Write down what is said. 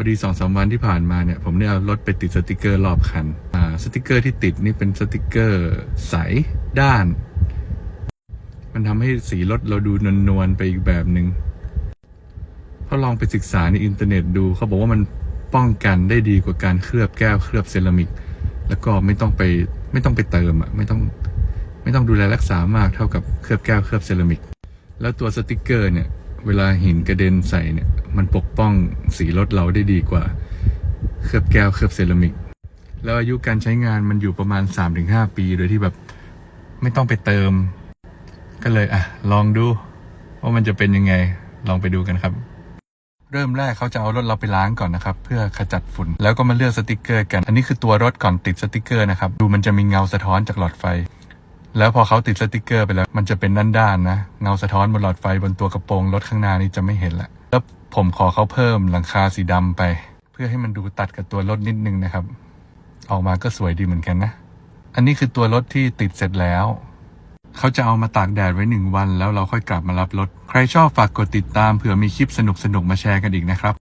อดีสองสามวันที่ผ่านมาเนี่ยผมได้เอารถไปติดสติกเกอร์รอบคันอ่าสติกเกอร์ที่ติดนี่เป็นสติกเกอร์ใสด้าน มันทำให้สีรถเราดูนวลๆไปอีกแบบหนึง่งพอลองไปศึกษาในอินเทอร์เน็ตดู เขาบอกว่ามันป้องกันได้ดีกว่าการเคลือบแก้วเคลือบเซรามิก แล้วก็ไม่ต้องไปไม่ต้องไปเติมอะไม่ต้องไม่ต้องดูแลรักษามากเท่ากับเคลือบแก้วเคลือบเซรามิก แล้วตัวสติกเกอร์เนี่ย เวลาหินกระเด็นใส่เนี่ย มันปกป้องสีรถเราได้ดีกว่า เคลือบแก้วเคลือบเซรามิก แล้วอายุการใช้งานมันอยู่ประมาณ 3-5 ปี โดยที่แบบไม่ต้องไปเติม ก็เลยอะ ลองดูว่ามันจะเป็นยังไงลองไปดูกันครับ เริ่มแรกเขาจะเอารถเราไปล้างก่อนนะครับ เพื่อขจัดฝุ่นแล้วก็มาเลือกสติกเกอร์กัน อันนี้คือตัวรถก่อนติดสติกเกอร์นะครับ ดูมันจะมีเงาสะท้อนจากหลอดไฟ แล้วพอเขาติดสติกเกอร์ไปแล้ว มันจะเป็นด้านๆนะเงาสะท้อนบนหลอดไฟบนตัวกระโปรงรถข้างหน้านี่จะไม่เห็นละ ผมขอเขาเพิ่มหลังคาสีดำไป เพื่อให้มันดูตัดกับตัวรถนิดนึงนะครับ ออกมาก็สวยดีเหมือนกันนะ อันนี้คือตัวรถที่ติดเสร็จแล้ว เขาจะเอามาตากแดดไว้หนึ่งวัน แล้วเราค่อยกลับมารับรถ ใครชอบฝากกดติดตามเผื่อมีคลิปสนุกๆมาแชร์กันอีกนะครับ